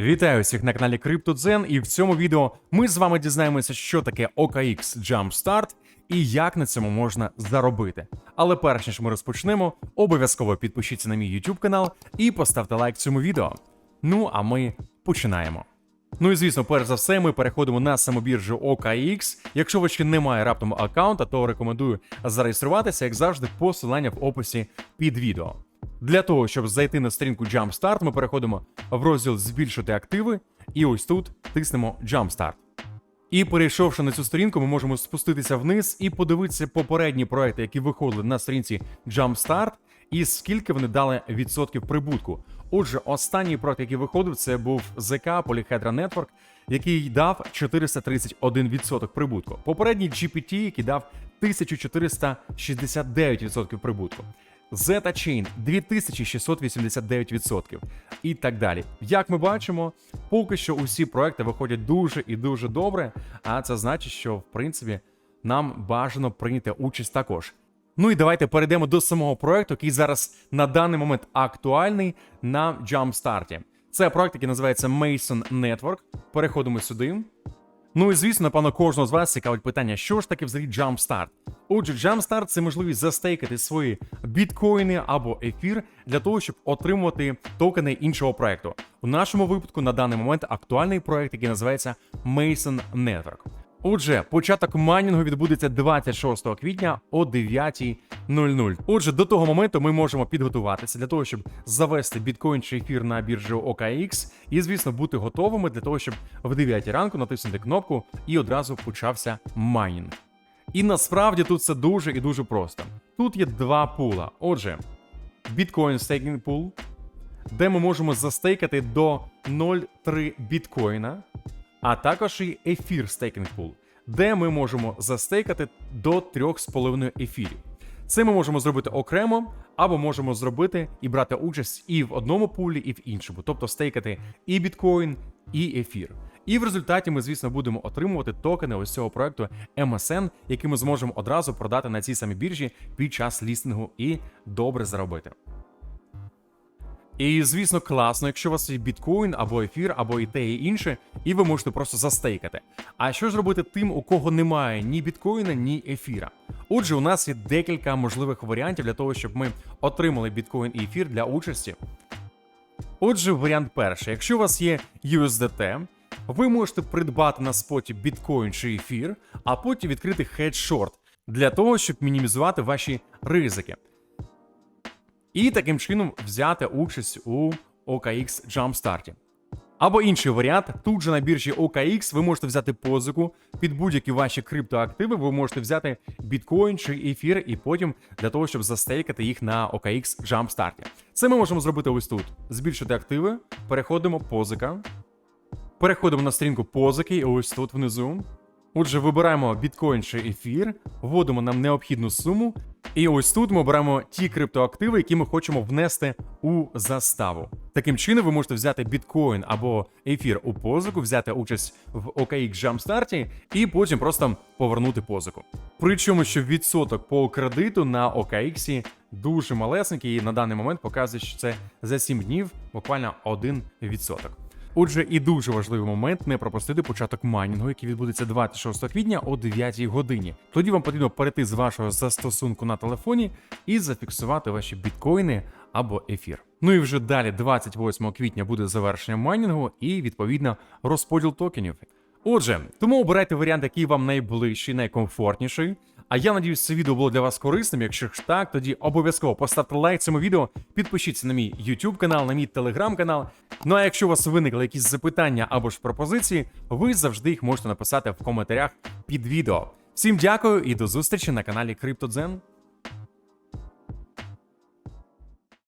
Вітаю всіх на каналі CryptoZen, і в цьому відео ми з вами дізнаємося, що таке OKX Jumpstart і як на цьому можна заробити. Але перш ніж ми розпочнемо, обов'язково підпишіться на мій YouTube канал і поставте лайк цьому відео. Ну а ми починаємо. Ну і звісно, перш за все, ми переходимо на самобіржу OKX. Якщо ви ще не має раптом аккаунта, то рекомендую зареєструватися, як завжди, посилання в описі під відео. Для того, щоб зайти на сторінку Jumpstart, ми переходимо в розділ Збільшити активи, і ось тут тиснемо Jumpstart. І перейшовши на цю сторінку, ми можемо спуститися вниз і подивитися попередні проекти, які виходили на сторінці Jumpstart, і скільки вони дали відсотків прибутку. Отже, останній проект, який виходив, це був ZK Polyhedra Network, який дав 431% прибутку. Попередній GPT, який дав 1469% прибутку. Zeta Chain 2689% і так далі. Як ми бачимо, поки що усі проекти виходять дуже і дуже добре, а це значить, що в принципі нам бажано прийняти участь також. Ну і давайте перейдемо до самого проекту, який зараз на даний момент актуальний на Jumpstart. Це проект, який називається Mason Network. Переходимо сюди. Ну і звісно, напевно, кожного з вас цікавить питання, що ж таке взагалі Jumpstart? Отже, Jumpstart – це можливість застейкати свої біткоїни або ефір для того, щоб отримувати токени іншого проекту. У нашому випадку на даний момент актуальний проект, який називається Mason Network. Отже, початок майнінгу відбудеться 26 квітня о 9.00. Отже, до того моменту ми можемо підготуватися для того, щоб завести біткоін чи ефір на біржу OKX і, звісно, бути готовими для того, щоб в 9 ранку натиснути кнопку і одразу почався майнінг. І насправді тут все дуже і дуже просто. Тут є два пула. Отже, Bitcoin Staking Pool, де ми можемо застейкати до 0,3 біткоїна, а також і Ефір Staking Pool, де ми можемо застейкати до 3,5 ефірів. Це ми можемо зробити окремо, або можемо зробити і брати участь і в одному пулі, і в іншому, тобто стейкати і біткоін, і ефір. І в результаті ми, звісно, будемо отримувати токени ось цього проекту MSN, які ми зможемо одразу продати на цій самій біржі під час лістингу і добре заробити. І звісно, класно, якщо у вас є біткоін або ефір, або і те, і інше, і ви можете просто застейкати. А що ж робити тим, у кого немає ні біткоїна, ні ефіра? Отже, у нас є декілька можливих варіантів для того, щоб ми отримали біткоін і ефір для участі. Отже, варіант перший. Якщо у вас є USDT, ви можете придбати на споті біткоін чи ефір, а потім відкрити хедшорт для того, щоб мінімізувати ваші ризики. І таким чином взяти участь у OKX Jumpstart. Або інший варіант, тут же на біржі OKX ви можете взяти позику під будь-які ваші криптоактиви, ви можете взяти біткоін чи ефір, і потім для того, щоб застейкати їх на OKX Jumpstart. Це ми можемо зробити ось тут: збільшити активи, переходимо позика, переходимо на сторінку позики, і ось тут внизу. Отже, вибираємо біткоін чи ефір, вводимо нам необхідну суму, і ось тут ми обираємо ті криптоактиви, які ми хочемо внести у заставу. Таким чином, ви можете взяти біткоін або ефір у позику, взяти участь в OKX Jumpstart і потім просто повернути позику. Причому, що відсоток по кредиту на OKX дуже малесенький, і на даний момент показує, що це за 7 днів буквально 1%. Отже, і дуже важливий момент не пропустити початок майнінгу, який відбудеться 26 квітня о 9 годині. Тоді вам потрібно перейти з вашого застосунку на телефоні і зафіксувати ваші біткоїни або ефір. Ну і вже далі, 28 квітня, буде завершення майнінгу і відповідно розподіл токенів. Отже, тому обирайте варіант, який вам найближчий, найкомфортніший. А я надіюсь, це відео було для вас корисним. Якщо ж так, тоді обов'язково поставте лайк цьому відео, підпишіться на мій YouTube канал, на мій телеграм канал. Ну а якщо у вас виникли якісь запитання або ж пропозиції, ви завжди їх можете написати в коментарях під відео. Всім дякую і до зустрічі на каналі CryptoZen.